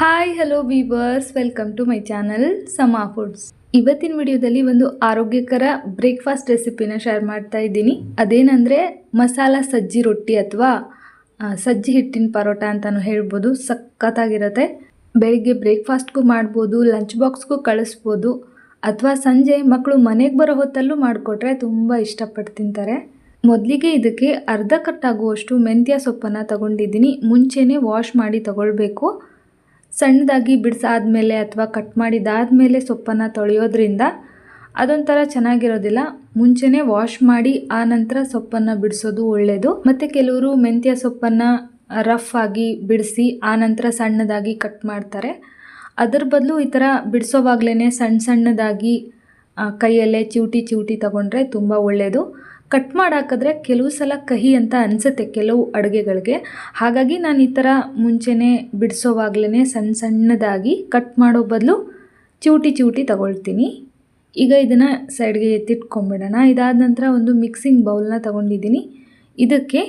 Hi hello viewers welcome to my channel Sama foods ಇವತ್ತಿನ ವಿಡಿಯೋದಲ್ಲಿ ಒಂದು ಆರೋಗ್ಯಕರ ಬ್ರೇಕ್ಫಾಸ್ಟ್ ರೆಸಿಪಿನ ಶೇರ್ ಮಾಡ್ತಾ ಇದ್ದೀನಿ. ಅದೇನಂದರೆ ಮಸಾಲ ಸಜ್ಜಿ ರೊಟ್ಟಿ ಅಥವಾ ಸಜ್ಜಿ ಹಿಟ್ಟಿನ ಪರೋಟ ಅಂತಲೂ ಹೇಳ್ಬೋದು. ಸಖತ್ತಾಗಿರುತ್ತೆ. ಬೆಳಿಗ್ಗೆ ಬ್ರೇಕ್ಫಾಸ್ಟ್ಗೂ ಮಾಡ್ಬೋದು ಲಂಚ್ ಬಾಕ್ಸ್ಗೂ ಕಳಿಸ್ಬೋದು, ಅಥವಾ ಸಂಜೆ ಮಕ್ಕಳು ಮನೆಗೆ ಬರೋ ಹೊತ್ತಲ್ಲೂ ಮಾಡಿಕೊಟ್ರೆ ತುಂಬ ಇಷ್ಟಪಟ್ಟು ತಿಂತಾರೆ. ಮೊದಲಿಗೆ ಇದಕ್ಕೆ ಅರ್ಧ ಕಟ್ಟಾಗುವಷ್ಟು ಮೆಂತ್ಯ ಸೊಪ್ಪನ್ನು ತಗೊಂಡಿದ್ದೀನಿ. ಮುಂಚೆನೇ ವಾಶ್ ಮಾಡಿ ತಗೊಳ್ಬೇಕು. ಸಣ್ಣದಾಗಿ ಬಿಡಿಸಾದ್ಮೇಲೆ ಅಥವಾ ಕಟ್ ಮಾಡಿದಾದ್ಮೇಲೆ ಸೊಪ್ಪನ್ನು ತೊಳೆಯೋದ್ರಿಂದ ಅದೊಂಥರ ಚೆನ್ನಾಗಿರೋದಿಲ್ಲ. ಮುಂಚೆನೇ ವಾಶ್ ಮಾಡಿ ಆ ನಂತರ ಸೊಪ್ಪನ್ನು ಬಿಡಿಸೋದು ಒಳ್ಳೆಯದು ಮತ್ತು ಕೆಲವರು ಮೆಂತ್ಯ ಸೊಪ್ಪನ್ನು ರಫ್ ಆಗಿ ಬಿಡಿಸಿ ಆ ನಂತರ ಸಣ್ಣದಾಗಿ ಕಟ್ ಮಾಡ್ತಾರೆ. ಅದರ ಬದಲು ಈ ಥರ ಬಿಡಿಸೋವಾಗ್ಲೇ ಸಣ್ಣ ಸಣ್ಣದಾಗಿ ಕೈಯಲ್ಲೇ ಚಿವುಟಿ ಚಿವುಟಿ ತಗೊಂಡ್ರೆ ತುಂಬ ಒಳ್ಳೆಯದು ಕಟ್ ಮಾಡಾಕಿದ್ರೆ ಕೆಲವು ಸಲ ಕಹಿ ಅಂತ ಅನಿಸುತ್ತೆ ಕೆಲವು ಅಡುಗೆಗಳಿಗೆ. ಹಾಗಾಗಿ ನಾನು ಈ ಥರ ಮುಂಚೆನೇ ಬಿಡಿಸೋವಾಗ್ಲೇ ಸಣ್ಣ ಸಣ್ಣದಾಗಿ ಕಟ್ ಮಾಡೋ ಬದಲು ಚೂಟಿ ಚೂಟಿ ತಗೊಳ್ತೀನಿ. ಈಗ ಇದನ್ನು ಸೈಡ್ಗೆ ಎತ್ತಿಟ್ಕೊಂಬಿಡೋಣ. ಇದಾದ ನಂತರ ಒಂದು ಮಿಕ್ಸಿಂಗ್ ಬೌಲ್ನ ತಗೊಂಡಿದ್ದೀನಿ. ಇದಕ್ಕೆ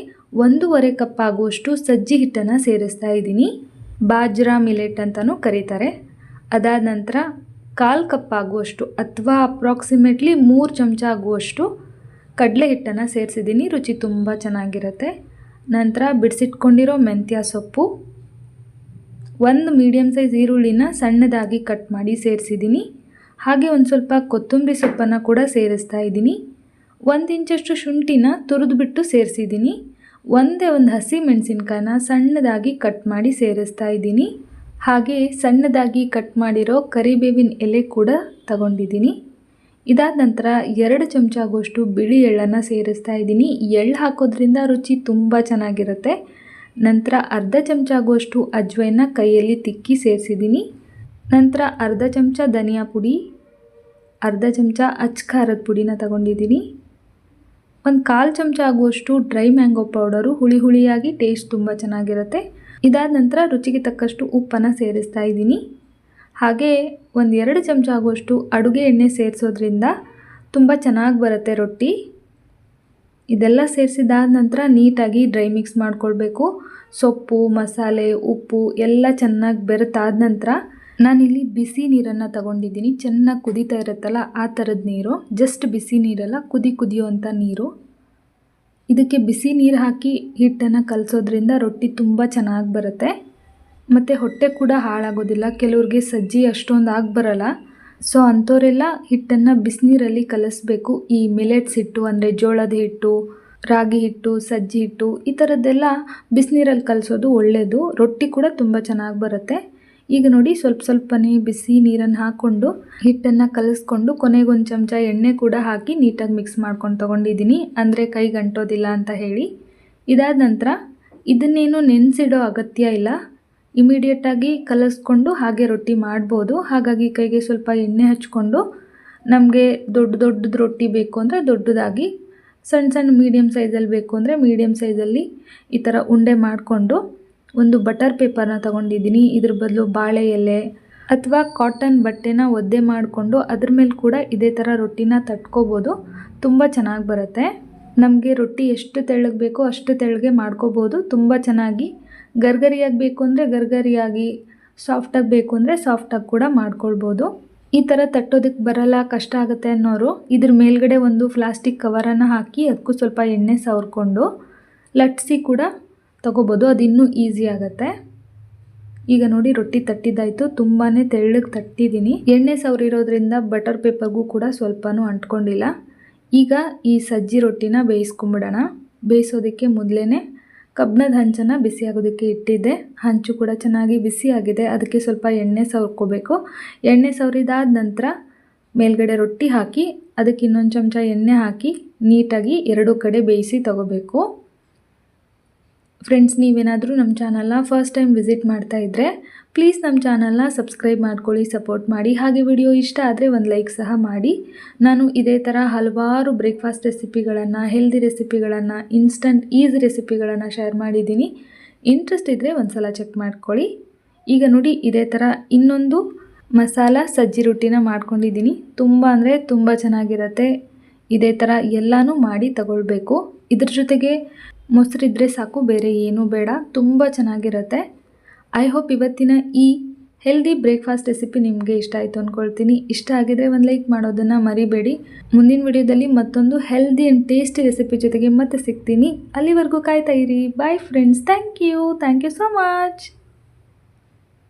ಒಂದೂವರೆ ಕಪ್ ಆಗುವಷ್ಟು ಸಜ್ಜಿ ಹಿಟ್ಟನ್ನು ಸೇರಿಸ್ತಾ ಇದ್ದೀನಿ. ಬಾಜ್ರಾ ಮಿಲೆಟ್ ಅಂತಲೂ ಕರೀತಾರೆ. ಅದಾದ ನಂತರ ಕಾಲು ಕಪ್ ಆಗುವಷ್ಟು ಅಥವಾ ಅಪ್ರಾಕ್ಸಿಮೇಟ್ಲಿ ಮೂರು ಚಮಚ ಆಗುವಷ್ಟು ಕಡಲೆ ಹಿಟ್ಟನ್ನು ಸೇರಿಸಿದ್ದೀನಿ, ರುಚಿ ತುಂಬ ಚೆನ್ನಾಗಿರುತ್ತೆ. ನಂತರ ಬಿಡಿಸಿಟ್ಕೊಂಡಿರೋ ಮೆಂತ್ಯ ಸೊಪ್ಪು. ಒಂದು ಮೀಡಿಯಮ್ ಸೈಜ್ ಈರುಳ್ಳಿನ ಸಣ್ಣದಾಗಿ ಕಟ್ ಮಾಡಿ ಸೇರಿಸಿದ್ದೀನಿ. ಹಾಗೆ ಒಂದು ಸ್ವಲ್ಪ ಕೊತ್ತಂಬರಿ ಸೊಪ್ಪನ್ನು ಕೂಡ ಸೇರಿಸ್ತಾ ಇದ್ದೀನಿ. ಒಂದು ಇಂಚಷ್ಟು ಶುಂಠಿನ ತುರಿದ್ಬಿಟ್ಟು ಸೇರಿಸಿದ್ದೀನಿ. ಒಂದೇ ಒಂದು ಹಸಿ ಮೆಣಸಿನ್ಕಾಯನ್ನ ಸಣ್ಣದಾಗಿ ಕಟ್ ಮಾಡಿ ಸೇರಿಸ್ತಾ ಇದ್ದೀನಿ. ಹಾಗೆ ಸಣ್ಣದಾಗಿ ಕಟ್ ಮಾಡಿರೋ ಕರಿಬೇವಿನ ಎಲೆ ಕೂಡ ತಗೊಂಡಿದ್ದೀನಿ. ಇದಾದ ನಂತರ ಎರಡು ಚಮಚ ಆಗುವಷ್ಟು ಬಿಳಿ ಎಳ್ಳನ್ನು ಸೇರಿಸ್ತಾ ಇದ್ದೀನಿ. ಎಳ್ಳು ಹಾಕೋದ್ರಿಂದ ರುಚಿ ತುಂಬ ಚೆನ್ನಾಗಿರುತ್ತೆ. ನಂತರ ಅರ್ಧ ಚಮಚ ಆಗುವಷ್ಟು ಅಜ್ವೈನ ಕೈಯಲ್ಲಿ ತಿಕ್ಕಿ ಸೇರಿಸಿದ್ದೀನಿ. ನಂತರ ಅರ್ಧ ಚಮಚ ಧನಿಯಾ ಪುಡಿ, ಅರ್ಧ ಚಮಚ ಅಚ್ ಖಾರದ ಪುಡಿನ ತಗೊಂಡಿದ್ದೀನಿ. ಒಂದು ಕಾಲು ಚಮಚ ಆಗುವಷ್ಟು ಡ್ರೈ ಮ್ಯಾಂಗೋ ಪೌಡರು ಹುಳಿ ಹುಳಿಯಾಗಿ ಟೇಸ್ಟ್ ತುಂಬ ಚೆನ್ನಾಗಿರುತ್ತೆ. ಇದಾದ ನಂತರ ರುಚಿಗೆ ತಕ್ಕಷ್ಟು ಉಪ್ಪನ್ನು ಸೇರಿಸ್ತಾ ಇದ್ದೀನಿ. ಹಾಗೆ ಎರಡು ಚಮಚ ಆಗುವಷ್ಟು ಅಡುಗೆ ಎಣ್ಣೆ ಸೇರಿಸೋದ್ರಿಂದ ತುಂಬ ಚೆನ್ನಾಗಿ ಬರುತ್ತೆ ರೊಟ್ಟಿ. ಇದೆಲ್ಲ ಸೇರಿಸಿದಾದ ನಂತರ ನೀಟಾಗಿ ಡ್ರೈ ಮಿಕ್ಸ್ ಮಾಡ್ಕೊಳ್ಬೇಕು. ಸೊಪ್ಪು, ಮಸಾಲೆ, ಉಪ್ಪು ಎಲ್ಲ ಚೆನ್ನಾಗಿ ಬೆರೆತಾದ ನಂತರ ನಾನಿಲ್ಲಿ ಬಿಸಿ ನೀರನ್ನು ತಗೊಂಡಿದ್ದೀನಿ. ಚೆನ್ನಾಗಿ ಕುದೀತಾ ಇರುತ್ತಲ್ಲ ಆ ಥರದ ನೀರು. ಜಸ್ಟ್ ಬಿಸಿ ನೀರಲ್ಲ, ಕುದಿ ಕುದಿಯುವಂಥ ನೀರು. ಇದಕ್ಕೆ ಬಿಸಿ ನೀರು ಹಾಕಿ ಹಿಟ್ಟನ್ನು ಕಲಸೋದ್ರಿಂದ ರೊಟ್ಟಿ ತುಂಬ ಚೆನ್ನಾಗಿ ಬರುತ್ತೆ. ಮತ್ತು ಹೊಟ್ಟೆ ಕೂಡ ಹಾಳಾಗೋದಿಲ್ಲ, ಕೆಲವ್ರಿಗೆ ಸಜ್ಜಿ ಅಷ್ಟೊಂದು ಆಗಿ ಬರಲ್ಲ ಸೊ ಅಂಥವರೆಲ್ಲ ಹಿಟ್ಟನ್ನು ಬಿಸಿನೀರಲ್ಲಿ ಕಲಿಸ್ಬೇಕು. ಈ ಮಿಲೆಟ್ಸ್ ಹಿಟ್ಟು ಅಂದರೆ ಜೋಳದ ಹಿಟ್ಟು, ರಾಗಿ ಹಿಟ್ಟು, ಸಜ್ಜಿ ಹಿಟ್ಟು, ಈ ಥರದ್ದೆಲ್ಲ ಬಿಸಿನೀರಲ್ಲಿ ಕಲಿಸೋದು ಒಳ್ಳೆಯದು ರೊಟ್ಟಿ ಕೂಡ ತುಂಬ ಚೆನ್ನಾಗಿ ಬರುತ್ತೆ. ಈಗ ನೋಡಿ ಸ್ವಲ್ಪ ಸ್ವಲ್ಪನೇ ಬಿಸಿ ನೀರನ್ನು ಹಾಕ್ಕೊಂಡು ಹಿಟ್ಟನ್ನು ಕಲಿಸ್ಕೊಂಡು ಕೊನೆಗೊಂದು ಚಮಚ ಎಣ್ಣೆ ಕೂಡ ಹಾಕಿ ನೀಟಾಗಿ ಮಿಕ್ಸ್ ಮಾಡ್ಕೊಂಡು ತೊಗೊಂಡಿದ್ದೀನಿ ಅಂದರೆ ಕೈಗೆ ಅಂಟೋದಿಲ್ಲ ಅಂತ ಹೇಳಿ. ಇದಾದ ನಂತರ ಇದನ್ನೇನು ನೆನೆಸಿಡೋ ಅಗತ್ಯ ಇಲ್ಲ. ಇಮಿಡಿಯೇಟಾಗಿ ಕಲಸ್ಕೊಂಡು ಹಾಗೆ ರೊಟ್ಟಿ ಮಾಡ್ಬೋದು. ಹಾಗಾಗಿ ಕೈಗೆ ಸ್ವಲ್ಪ ಎಣ್ಣೆ ಹಚ್ಕೊಂಡು ನಮಗೆ ದೊಡ್ಡ ದೊಡ್ಡದು ರೊಟ್ಟಿ ಬೇಕು ಅಂದರೆ ದೊಡ್ಡದಾಗಿ ಸಣ್ಣ ಸಣ್ಣ ಮೀಡಿಯಮ್ ಸೈಜಲ್ಲಿ ಬೇಕು ಅಂದರೆ ಮೀಡಿಯಮ್ ಸೈಜಲ್ಲಿ ಈ ಥರ ಉಂಡೆ ಮಾಡಿಕೊಂಡು ಒಂದು ಬಟರ್ ಪೇಪರ್ನ ತಗೊಂಡಿದ್ದೀನಿ. ಇದ್ರ ಬದಲು ಬಾಳೆ ಎಲೆ ಅಥವಾ ಕಾಟನ್ ಬಟ್ಟೆನ ಒದ್ದೆ ಮಾಡಿಕೊಂಡು ಅದ್ರ ಮೇಲೆ ಕೂಡ ಇದೇ ಥರ ರೊಟ್ಟಿನ ತಟ್ಕೋಬೋದು. ತುಂಬ ಚೆನ್ನಾಗಿ ಬರುತ್ತೆ. ನಮಗೆ ರೊಟ್ಟಿ ಎಷ್ಟು ತೆಳ್ಳಗೆ ಬೇಕೋ ಅಷ್ಟು ತೆಳ್ಳಗೆ ಮಾಡ್ಕೋಬೋದು. ತುಂಬ ಚೆನ್ನಾಗಿ ಗರ್ಗರಿಯಾಗಿ ಬೇಕು ಅಂದರೆ ಗರ್ಗರಿಯಾಗಿ ಸಾಫ್ಟಾಗಿ ಬೇಕು ಅಂದರೆ ಸಾಫ್ಟಾಗಿ ಕೂಡ ಮಾಡ್ಕೊಳ್ಬೋದು. ಈ ಥರ ತಟ್ಟೋದಕ್ಕೆ ಬರಲ್ಲ, ಕಷ್ಟ ಆಗುತ್ತೆ ಅನ್ನೋರು, ಇದ್ರ ಮೇಲ್ಗಡೆ ಒಂದು ಪ್ಲಾಸ್ಟಿಕ್ ಕವರನ್ನು ಹಾಕಿ ಅದಕ್ಕೂ ಸ್ವಲ್ಪ ಎಣ್ಣೆ ಸವರ್ಕೊಂಡು ಲಟ್ಸಿ ಕೂಡ ತಗೋಬೋದು ಅದು ಇನ್ನೂ ಈಸಿ ಆಗುತ್ತೆ. ಈಗ ನೋಡಿ ರೊಟ್ಟಿ ತಟ್ಟಿದ್ದಾಯಿತು ತುಂಬಾ ತೆಳ್ಳಗೆ ತಟ್ಟಿದ್ದೀನಿ. ಎಣ್ಣೆ ಸವರಿರೋದ್ರಿಂದ ಬಟರ್ ಪೇಪರ್ಗೂ ಕೂಡ ಸ್ವಲ್ಪನೂ ಅಂಟ್ಕೊಂಡಿಲ್ಲ. ಈಗ ಈ ಸಜ್ಜಿ ರೊಟ್ಟಿನ ಬೇಯಿಸ್ಕೊಂಬಿಡೋಣ. ಬೇಯಿಸೋದಕ್ಕೆ ಮೊದಲೇ ಕಬ್ಬಿಣದ ಬಿಸಿ ಆಗೋದಕ್ಕೆ ಇಟ್ಟಿದ್ದೆ. ಹಂಚು ಕೂಡ ಚೆನ್ನಾಗಿ ಬಿಸಿ ಆಗಿದೆ. ಅದಕ್ಕೆ ಸ್ವಲ್ಪ ಎಣ್ಣೆ ಸವರ್ಕೋಬೇಕು. ಎಣ್ಣೆ ಸವರಿದಾದ ನಂತರ ಮೇಲ್ಗಡೆ ರೊಟ್ಟಿ ಹಾಕಿ, ಅದಕ್ಕೆ ಇನ್ನೊಂದು ಚಮಚ ಎಣ್ಣೆ ಹಾಕಿ, ನೀಟಾಗಿ ಎರಡು ಕಡೆ ಬೇಯಿಸಿ ತಗೋಬೇಕು. ಫ್ರೆಂಡ್ಸ್ ನೀವೇನಾದರೂ ನಮ್ಮ ಚಾನಲ್ನ ಫಸ್ಟ್ ಟೈಮ್ ವಿಸಿಟ್ ಮಾಡ್ತಾ ಇದ್ದರೆ ಪ್ಲೀಸ್ ನಮ್ಮ ಚಾನಲ್ನ ಸಬ್ಸ್ಕ್ರೈಬ್ ಮಾಡ್ಕೊಳ್ಳಿ ಸಪೋರ್ಟ್ ಮಾಡಿ. ಹಾಗೆ ವಿಡಿಯೋ ಇಷ್ಟ ಆದರೆ ಒಂದು ಲೈಕ್ ಸಹ ಮಾಡಿ. ನಾನು ಇದೇ ಥರ ಹಲವಾರು ಬ್ರೇಕ್ಫಾಸ್ಟ್ ರೆಸಿಪಿಗಳನ್ನು ಹೆಲ್ದಿ ರೆಸಿಪಿಗಳನ್ನು ಇನ್ಸ್ಟಂಟ್ ಈಸಿ ರೆಸಿಪಿಗಳನ್ನು ಶೇರ್ ಮಾಡಿದ್ದೀನಿ. ಇಂಟ್ರೆಸ್ಟ್ ಇದ್ದರೆ ಒಂದು ಸಲ ಚೆಕ್ ಮಾಡ್ಕೊಳ್ಳಿ. ಈಗ ನೋಡಿ, ಇದೇ ಥರ ಇನ್ನೊಂದು ಮಸಾಲ ಸಜ್ಜಿ ರೊಟ್ಟಿನ ಮಾಡ್ಕೊಂಡಿದ್ದೀನಿ. ತುಂಬ ಅಂದರೆ ತುಂಬ ಚೆನ್ನಾಗಿರುತ್ತೆ. ಇದೇ ಥರ ಎಲ್ಲನೂ ಮಾಡಿ ತಗೊಳ್ಬೇಕು. ಇದ್ರ ಜೊತೆಗೆ ಮೊಸರಿದ್ರೆ ಸಾಕು, ಬೇರೆ ಏನೂ ಬೇಡ. ತುಂಬ ಚೆನ್ನಾಗಿರುತ್ತೆ. ಐ ಹೋಪ್ ಇವತ್ತಿನ ಈ ಹೆಲ್ದಿ ಬ್ರೇಕ್ಫಾಸ್ಟ್ ರೆಸಿಪಿ ನಿಮಗೆ ಇಷ್ಟ ಆಯಿತು ಅಂದ್ಕೊಳ್ತೀನಿ ಇಷ್ಟ ಆಗಿದ್ರೆ ಒಂದು ಲೈಕ್ ಮಾಡೋದನ್ನು ಮರಿಬೇಡಿ. ಮುಂದಿನ ವಿಡಿಯೋದಲ್ಲಿ ಮತ್ತೊಂದು ಹೆಲ್ದಿ ಆ್ಯಂಡ್ ಟೇಸ್ಟಿ ರೆಸಿಪಿ ಜೊತೆಗೆ ಮತ್ತೆ ಸಿಗ್ತೀನಿ. ಅಲ್ಲಿವರೆಗೂ ಕಾಯ್ತಾ ಇರಿ. Bye friends thank you thank you so much